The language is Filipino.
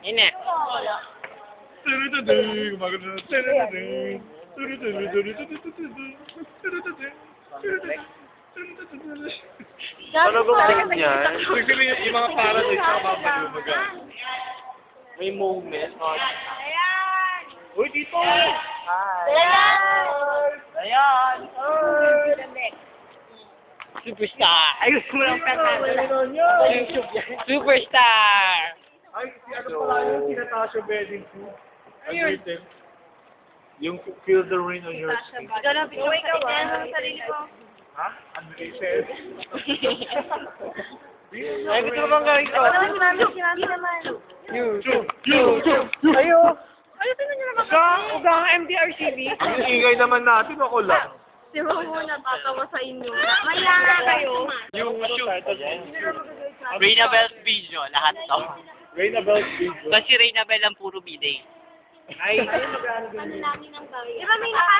Yun na. Ano gumawa niya? Ibig sabihin, yung mga paranoid sa kapapalo mag May moment. Ayan! Uy, dito! Ayan! Ayan. Lamig. Superstar. Ayos mo lang kanta. Superstar. Ay, si ano pala yun, si Natasha Bedingfield. Ayun. Yung Feel the Rain on Your Skin. Ikaw lang, ikaw ah. ang sarili ko. Ha? Ano yung says? Ay, gusto ko bang gawin ko? Ikaw naman, si Mami, si Mami naman. You. Chu! Chu! Chu! Ayo. Ay, tingnan niyo naman Uga, uga ang MDRCB. Ang ingay naman natin, ako lang. Si Momo natatawa sa inyo. Maya nga kayo. Yung shoot. Reyna Bell video, lahat to. Raina Bell's video. Kasi Reyna Bell ang puro biday. Ay, Di ba may nakasign dyan?